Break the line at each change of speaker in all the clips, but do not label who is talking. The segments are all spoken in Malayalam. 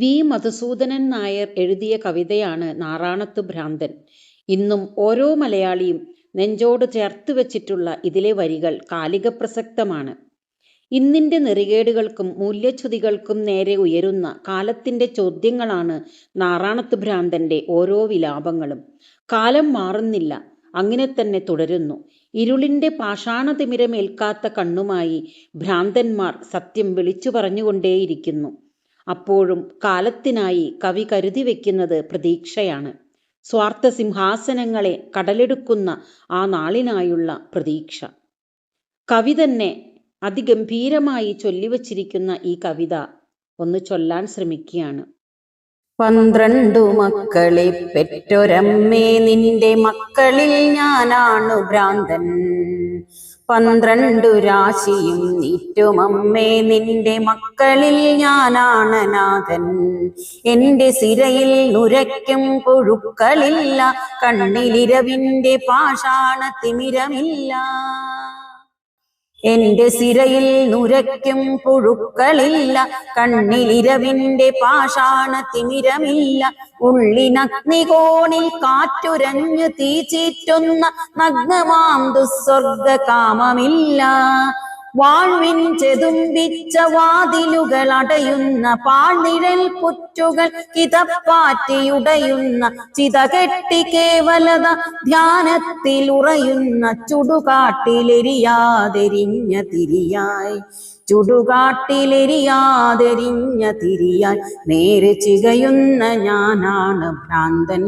വി മധുസൂദനൻ നായർ എഴുതിയ കവിതയാണ് നാറാണത്ത് ഭ്രാന്തൻ. ഇന്നും ഓരോ മലയാളിയും നെഞ്ചോട് ചേർത്ത് വച്ചിട്ടുള്ള ഇതിലെ വരികൾ കാലിക പ്രസക്തമാണ് ഇന്നിന്റെ നെറികേടുകൾക്കും മൂല്യച്യുതികൾക്കും നേരെ ഉയരുന്ന കാലത്തിന്റെ ചോദ്യങ്ങളാണ് നാറാണത്ത് ഭ്രാന്തന്റെ ഓരോ വിലാപങ്ങളും. കാലം മാറുന്നില്ല, അങ്ങനെ തന്നെ തുടരുന്നു. ഇരുളിന്റെ പാഷാണതിമിരമേൽക്കാത്ത കണ്ണുമായി ഭ്രാന്തന്മാർ സത്യം വിളിച്ചുപറഞ്ഞുകൊണ്ടേയിരിക്കുന്നു. അപ്പോഴും കാലത്തിനായി കവി കരുതി വയ്ക്കുന്നത് പ്രതീക്ഷയാണ്. സ്വാർത്ഥസിംഹാസനങ്ങളെ കടലെടുക്കുന്ന ആ നാളിനായുള്ള പ്രതീക്ഷ. കവി തന്നെ അതിഗംഭീരമായി ചൊല്ലിവച്ചിരിക്കുന്ന ഈ കവിത ഒന്ന് ചൊല്ലാൻ ശ്രമിക്കുകയാണ്.
പന്ത്രണ്ടു മക്കളെ പെറ്റൊരമ്മേ നിന്റെ മക്കളിൽ ഞാനാണു ഭ്രാന്തൻ പന്ത്രണ്ടു രാശിയും നീറ്റുമമ്മേ നിന്റെ മക്കളിൽ ഞാനാണ് നാഥൻ. എന്റെ സിരയിൽ നുരയ്ക്കും പുഴുക്കളില്ല കണ്ണിലിരവിന്റെ പാഷാണ തിമിരമില്ല എന്റെ സിരയിൽ നുരയ്ക്കും പുഴുക്കളില്ല. കണ്ണിലിരവിന്റെ പാഷാണ തിമിരമില്ല. ഉള്ളിനഗ്നികോണിൽ കാറ്റുരഞ്ഞു തീ ചീറ്റുന്ന നഗ്നമാം ദുസ്വർഗ കാമമില്ല വാഴ്വിൻ ചെതുമ്പിച്ച വാതിലുകൾ അടയുന്ന പാഴ്നിഴൽ പുറ്റുകൾ കിതപ്പാറ്റിയുടയുന്ന ചിതകെട്ടി കേവലത ധ്യാനത്തിൽ ഉറയുന്ന ചുടുകാട്ടിലെരിയാതെരിഞ്ഞ തിരിയായി ചുടുകാട്ടിലെരിയാതെരിഞ്ഞ തിരിയാൻ നേരെ ചികയുന്ന ഞാനാണ് ഭ്രാന്തൻ.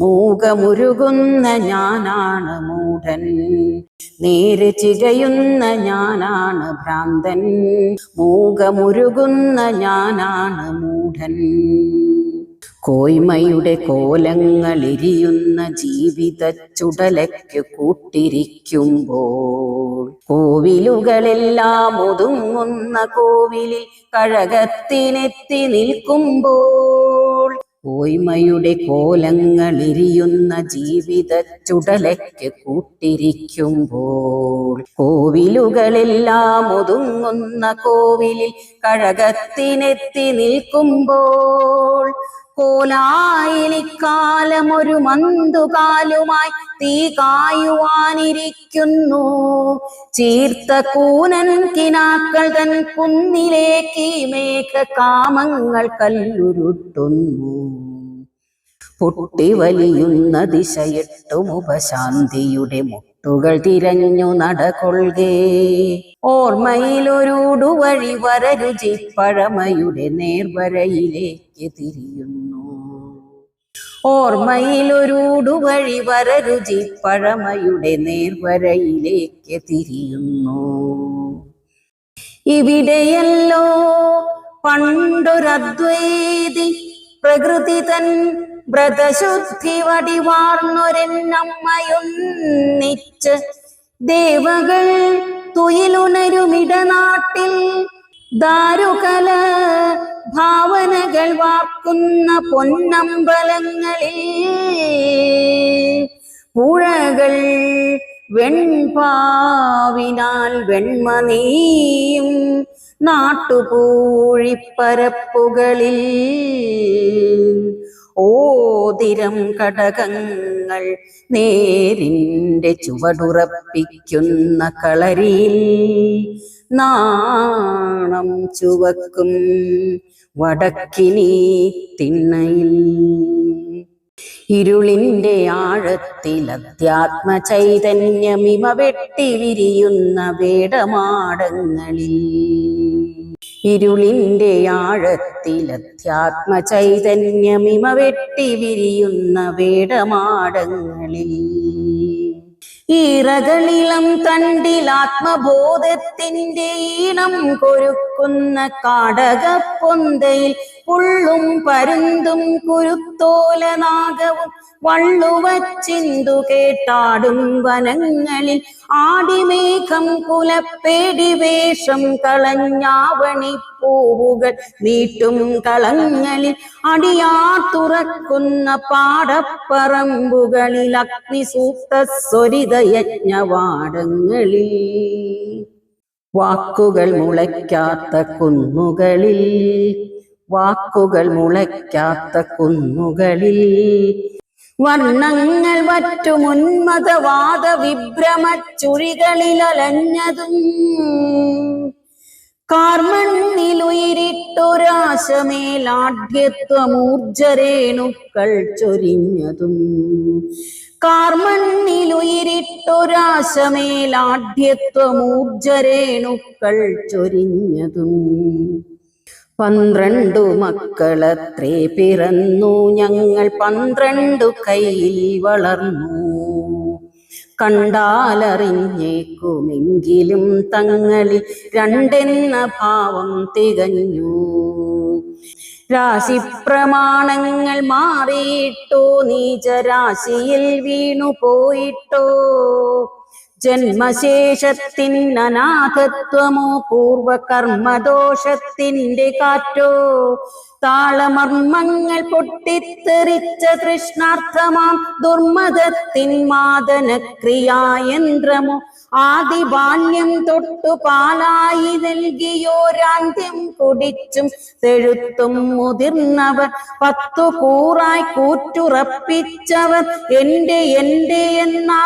മൂകമുരുകുന്ന ഞാനാണ് മൂഢൻ. നേരെ ചികയുന്ന ഞാനാണ് ഭ്രാന്തൻ. മൂകമുരുകുന്ന ഞാനാണ് മൂഢൻ. കോയ്മയുടെ കോലങ്ങളിരിയുന്ന ജീവിത ചുടലയ്ക്ക് കൂട്ടിരിക്കുമ്പോൾ. കോവിലുകളെല്ലാം ഒതുങ്ങുന്ന കോവിലിൽ കഴകത്തിനെത്തി നിൽക്കുമ്പോൾ. കോയ്മയുടെ കോലങ്ങളിരിയുന്ന ജീവിത ചുടലയ്ക്ക് കൂട്ടിരിക്കുമ്പോൾ. കോവിലുകളെല്ലാം ഒതുങ്ങുന്ന കോവിലിൽ കഴകത്തിനെത്തി നിൽക്കുമ്പോൾ. കോലായിലിക്കാലം ഒരു മന്തുകാലുമായി തീ കായുവാനിരിക്കുന്നു. ചീർത്ത കൂനൻ കിനാക്കൾ തൻ കുന്നിലേക്ക് മേഘ കാമങ്ങൾ കല്ലുരുട്ടുന്നു. പൊട്ടി വലിയുന്ന ദിശയിട്ടും ഉപശാന്തിയുടെ മുട്ടുകൾ തിരഞ്ഞു നടകൊള്ളേ ഓർമ്മയിലൊരുടുവഴി വരരുചി പഴമയുടെ നേർവരയിലേക്ക് തിരിയുന്നു. ഓർമ്മയിലൊരുടു വഴി വരരുചി പഴമയുടെ നേർവരയിലേക്ക് തിരിയുന്നു ഇവിടെയല്ലോ പണ്ടൊരദ്വൈതി പ്രകൃതി തൻ വ്രതശുദ്ധി വടിവാർന്നൊരെന്നമ്മയൊന്നിച്ച് ദേവകൾ തുയിലുണരുമിടനാട്ടിൽ ദാരുകല ഭാവനകൾ വാക്കുന്ന പൊന്നമ്പലങ്ങളിൽ പുഴകൾ വെൺപാവിനാൽ വെൺമണിയും നാട്ടുപൂഴിപ്പരപ്പുകളിൽ ഓതിരം കടകങ്ങൾ നേരിന്റെ ചുവടുറപ്പിക്കുന്ന കളരിയിൽ നാണം ചുവക്കും വടക്കിനി തിണ്ണയിൽ. ഇരുളിന്റെ ആഴത്തിൽ അധ്യാത്മ ചൈതന്യമിമ വെട്ടി വിരിയുന്ന വേടമാടങ്ങളിൽ. ഇരുളിന്റെ ആഴത്തിൽ അധ്യാത്മ ചൈതന്യമിമ വെട്ടി വിരിയുന്ന വേടമാടങ്ങളിൽ. ഈറകളിളം കണ്ടിൽ ആത്മബോധത്തിന്റെ ഈണം കൊരുക്കുന്ന കാടകപ്പൊന്തയിൽ പുള്ളും പരുന്തും കുരുത്തോല നാഗവും വള്ളുവച്ചിന്തു കേട്ടാടും വനങ്ങളിൽ ആടിമേഘം കുലപ്പേടി വേഷം കളഞ്ഞാവണി പൂവുകൾ നീട്ടും കളങ്ങളിൽ അടിയാർ തുറക്കുന്ന പാടപ്പറമ്പുകളിൽ സ്വരിത യജ്ഞവാടങ്ങളിൽ വാക്കുകൾ മുളയ്ക്കാത്ത കുന്നുകളിൽ വാക്കുകൾ മുളയ്ക്കാത്ത കുന്നുകളിൽ. വർണങ്ങൾ വറ്റുമുന്മതവാദ വിഭ്രമ അലഞ്ഞതും കാർമണ്ണിലുയിരിട്ടൊരാശമേലാഢ്യത്വമൂർജരേണുക്കൾ ചൊരിഞ്ഞതും. കാർമണ്ണിലുയിരിട്ടൊരാശമേലാഢ്യത്വമൂർജരേണുക്കൾ ചൊരിഞ്ഞതും. പന്ത്രണ്ടു മക്കളത്രേ പിറന്നു ഞങ്ങൾ പന്ത്രണ്ടു കയ്യിൽ വളർന്നു. കണ്ടാലറിഞ്ഞേക്കുമെങ്കിലും തങ്ങളിൽ രണ്ടെന്ന ഭാവം തികഞ്ഞു. രാശിപ്രമാണങ്ങൾ മാറിയിട്ടോ നീചരാശിയിൽ വീണു പോയിട്ടോ ജന്മശേഷത്തിൻ അനാഥത്വമോ പൂർവകർമ്മദോഷത്തിന്റെ കാറ്റോ? താളമർമ്മങ്ങൾ പൊട്ടിത്തെറിച്ച തൃഷ്ണാർത്ഥമാം ദുർമതത്തിൻ മാതനക്രിയായന്ത്രമോ ആദിബാല്യം തൊട്ടു പാലായി നൽകിയോരാന്ത്യം കുടിച്ചും തെഴുത്തും മുതിർന്നവർ പത്തു കൂറായി കൂറ്റുറപ്പിച്ചവർ എന്റെ എന്റെ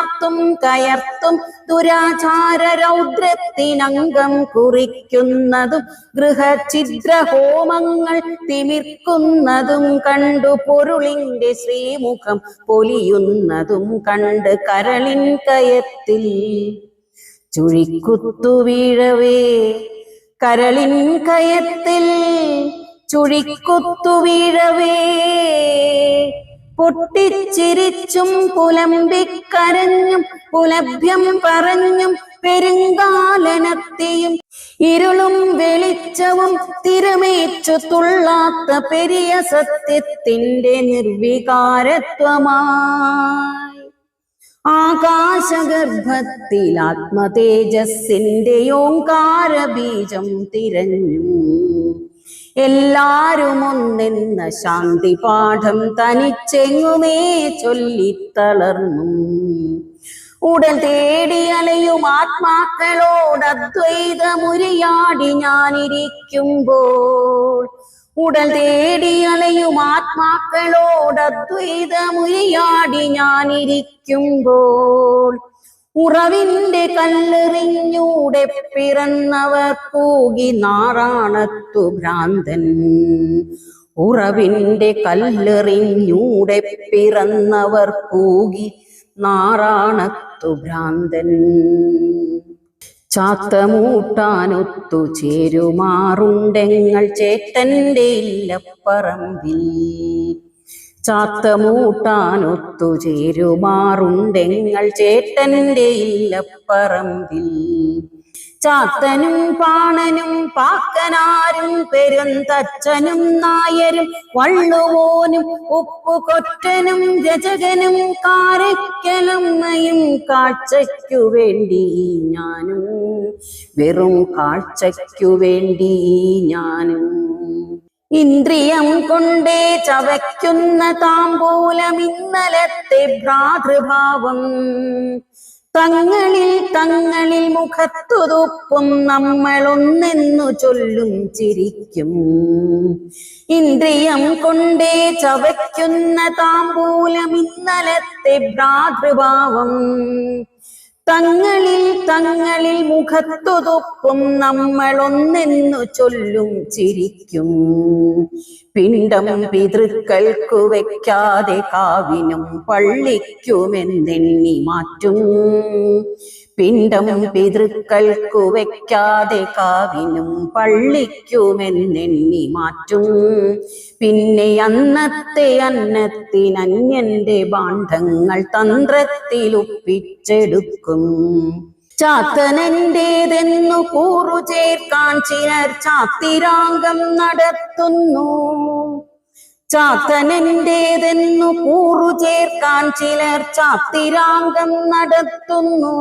എന്നാർത്തും കയർത്തും ദുരാചാര രൗദ്രത്തിനംഗം കുറിക്കുന്നതും ഗൃഹഛിദ്രഹോമങ്ങൾ തിമിർക്കുന്നതും കണ്ടു പൊരുളിന്റെ ശ്രീമുഖം പൊലിയുന്നതും കണ്ട് കരളിൻ കയത്തിൽ. ചുഴിക്കുത്തു വീഴവേ കരളിൻ കയത്തിൽ. ചുഴിക്കുത്തു വീഴവേ പൊട്ടിച്ചിരിച്ചും പുലമ്പിക്കരഞ്ഞും പുലഭ്യം പറഞ്ഞും പെരുങ്കാലനത്തെയും ഇരുളും വെളിച്ചവും തിരമേച്ചു തുള്ളാത്ത പെരിയ സത്യത്തിന്റെ നിർവികാരത്വമായി. ആകാശഗർഭത്തിൽ ആത്മതേജസ്സിന്റെ ഓങ്കാര ബീജം തിരഞ്ഞു എല്ലാരും ഒന്നെന്ന ശാന്തി പാഠം തനിച്ചെങ്ങുമേ ചൊല്ലിത്തളർന്നു. ഉടൽ തേടി അലയും ആത്മാക്കളോട് അദ്വൈതമുരിയാടി ഞാനിരിക്കുമ്പോൾ. ഉടൽ തേടി അലയും ആത്മാക്കളോട് അദ്വൈതമുരിയാടി ഞാനിരിക്കുമ്പോൾ. ഉറവിന്റെ കല്ലെറിഞ്ഞൂടെ പിറന്നവർ കൂകി നാറാണത്തു ഭ്രാന്തൻ. ഉറവിന്റെ കല്ലെറിഞ്ഞൂടെ പിറന്നവർ കൂകി നാറാണത്തു ഭ്രാന്തൻ. ചാത്തമൂട്ടാനൊത്തു ചേരുമാറുണ്ടെങ്ങൾ ചേട്ടന്റെ ഇല്ലപ്പറമ്പിൽ. ചാത്തമൂട്ടാനൊത്തു ചേരുമാറുണ്ടെങ്ങൾ ചേട്ടന്റെ ഇല്ലപ്പറമ്പിൽ. ചാത്തനും പാണനും പാക്കനാരും പെരുന്തച്ഛനും നായരും വള്ളുവോനും ഉപ്പുകൊറ്റനും രചകനും കാരക്കലമ്മയും കാഴ്ചയ്ക്കു വേണ്ടി ഞാനും വെറും കാഴ്ചയ്ക്കു വേണ്ടി ഞാനും. ഇന്ദ്രിയം കൊണ്ടേ ചവയ്ക്കുന്ന താമ്പൂലം ഇന്നലത്തെ ഭ്രാതൃഭാവം. തങ്ങളിൽ തങ്ങളിൽ മുഖത്തു നമ്മൾ നമ്മളൊന്നെന്നു ചൊല്ലും ചിരിക്കും. ഇന്ദ്രിയം കൊണ്ടേ ചവയ്ക്കുന്ന താമ്പൂലം ഇന്നലത്തെ ഭ്രാതൃഭാവം. തങ്ങളിൽ തങ്ങളിൽ മുഖത്തു തുപ്പും നമ്മളൊന്നെന്നു ചൊല്ലും ചിരിക്കും. പിണ്ടം പിതൃക്കൾക്കു വെക്കാതെ കാവിനും പള്ളിക്കുമെന്നെണ്ണി മാറ്റും. പിണ്ടം പിതൃക്കൾക്കു വെക്കാതെ കാവിനും പള്ളിക്കുമെന്നെണ്ണി മാറ്റും. പിന്നെ അന്നത്തെ അന്നത്തിനന്യന്റെ ബാണ്ഡങ്ങൾ തന്ത്രത്തിലുപ്പിച്ചെടുക്കും. ചാത്തനന്റേതെന്നു കൂറു ചേർക്കാൻ ചിലർ ചാത്തിരാംഗം നടത്തുന്നു. ചാത്തനന്റേതെന്നു കൂറു ചേർക്കാൻ ചിലർ ചാത്തിരാംഗം നടത്തുന്നു.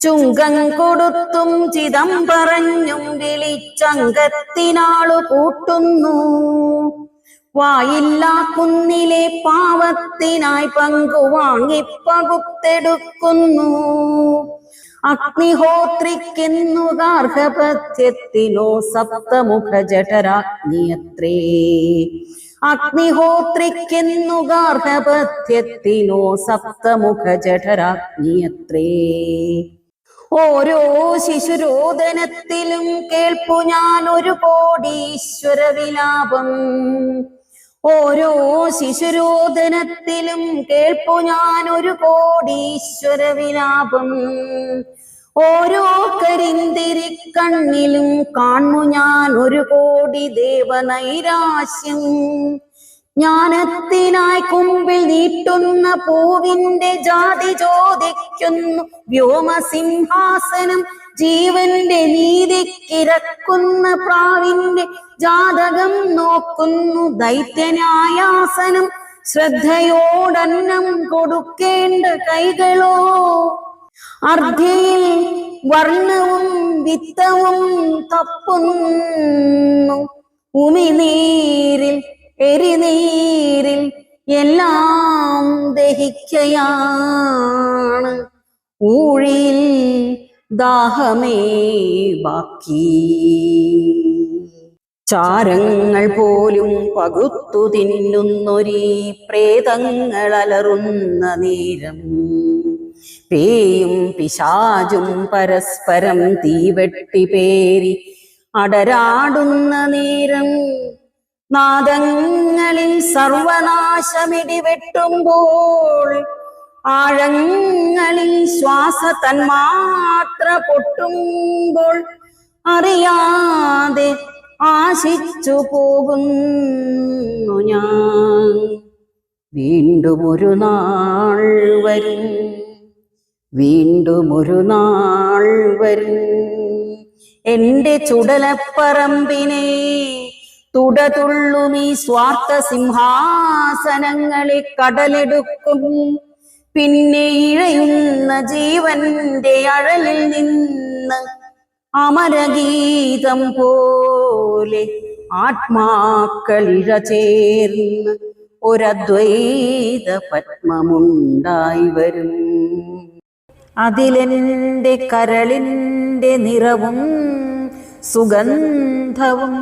ചുങ്കം കൊടുത്തും ചിതം പറഞ്ഞും വിളിച്ചങ്കത്തിനാളു കൂട്ടുന്നു. വായില്ലാ കുന്നിലെ പാവത്തിനായി പങ്കു വാങ്ങി പകുത്തെടുക്കുന്നു. അഗ്നിഹോത്രിക്കുന്നു ഗാർഹപത്യത്തിനോ സപ്തമുഖ ജഠരാഗ്നിയത്രേ അഗ്നിഹോത്രിക്കെന്നു ഗാർഹപത്യത്തിനോ സപ്തമുഖ ജഠരാഗ്നിയത്രേ ഓരോ ശിശുരോദനത്തിലും കേൾപ്പു ഞാൻ ഒരു കോടീശ്വര വിലാപം ഓരോ ശിശുരോദനത്തിലും കേൾപ്പു ഞാൻ ഒരു കോടീശ്വര വിലാപം ഓരോ കരിന്തിരി കണ്ണിലും കാണു ഞാൻ ഒരു കോടി ദേവനൈരാശ്യം. ജ്ഞാനത്തിനായി കുമ്പിൽ നീട്ടുന്ന പൂവിന്റെ ജാതി ചോദിക്കുന്നു. വ്യോമസിംഹാസനം ജീവന്റെ നീതിക്കിരക്കുന്ന പ്രാവിന്റെ ജാതകം നോക്കുന്നു. ദൈത്യനായാസനം ശ്രദ്ധയോടന്നം കൊടുക്കേണ്ട കൈകളോ? അർദ്ധയിൽ വർണവും വിത്തവും തപ്പുന്നു. ഉമിനീരിൽ എരിനീരിൽ എല്ലാം ദഹിക്കയാണ്. ഊഴിയിൽ ദാഹമേ ബാക്കി. ചാരങ്ങൾ പോലും പകുത്തു തിന്നുന്നൊരീ പ്രേതങ്ങൾ അലറുന്ന നേരം. പേയും പിശാചും പരസ്പരം തീവെട്ടി പേരി അടരാടുന്ന നേരം. നാദങ്ങളിൽ സർവനാശമിടിവെട്ടുമ്പോൾ ആഴങ്ങളിൽ ശ്വാസ തന്മാത്ര പൊട്ടുമ്പോൾ അറിയാതെ ആശിച്ചു പോകുന്നു ഞാൻ. വീണ്ടും ഒരു നാൾ വരും. വീണ്ടും ഒരു നാൾ വരും. എന്റെ ചുടലപ്പറമ്പിനെ തുടതുള്ളും ഈ സ്വാർത്ഥ സിംഹാസനങ്ങളെ കടലെടുക്കും. പിന്നെ ഇഴയുന്ന ജീവന്റെ അഴലിൽ നിന്ന് അമരഗീതം പോലെ ആത്മാക്കളിഴ ചേർന്ന് ഒരദ്വൈത പത്മമുണ്ടായി വരും. അതിലെന്റെ കരളിന്റെ നിറവും സുഗന്ധവും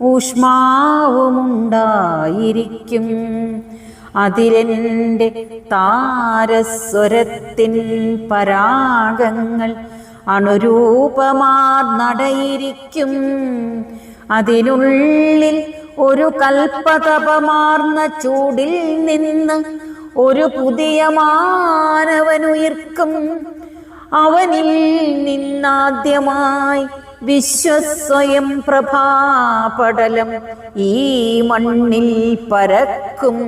ഊഷ്മാവുമുണ്ടായിരിക്കും. അതിലെന്റെ താരസ്വരത്തിൻ പരാഗങ്ങൾ അണുരൂപമാർ നടയിരിക്കും. അതിനുള്ളിൽ ഒരു കൽപ്പതപമാർന്ന ചൂടിൽ നിന്ന് ഒരു പുതിയ മാനവനുയർക്കും. അവനിൽ നിന്നാദ്യമായി വിശ്വസ്വയം പ്രഭാപടലം ഈ മണ്ണിൽ പരക്കും.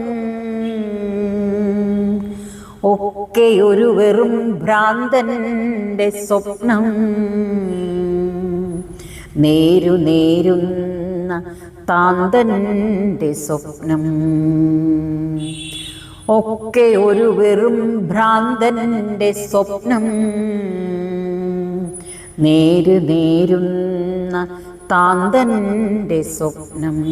ഒക്കെ ഒരു വെറും ഭ്രാന്തന്റെ സ്വപ്നം. നേരു നേരുന്ന താന്തന്റെ സ്വപ്നം. ഒക്കെ ഒരു വെറും ഭ്രാന്തന്റെ സ്വപ്നം. നേര് നേരുന്ന താന്തന്റെ സ്വപ്നം.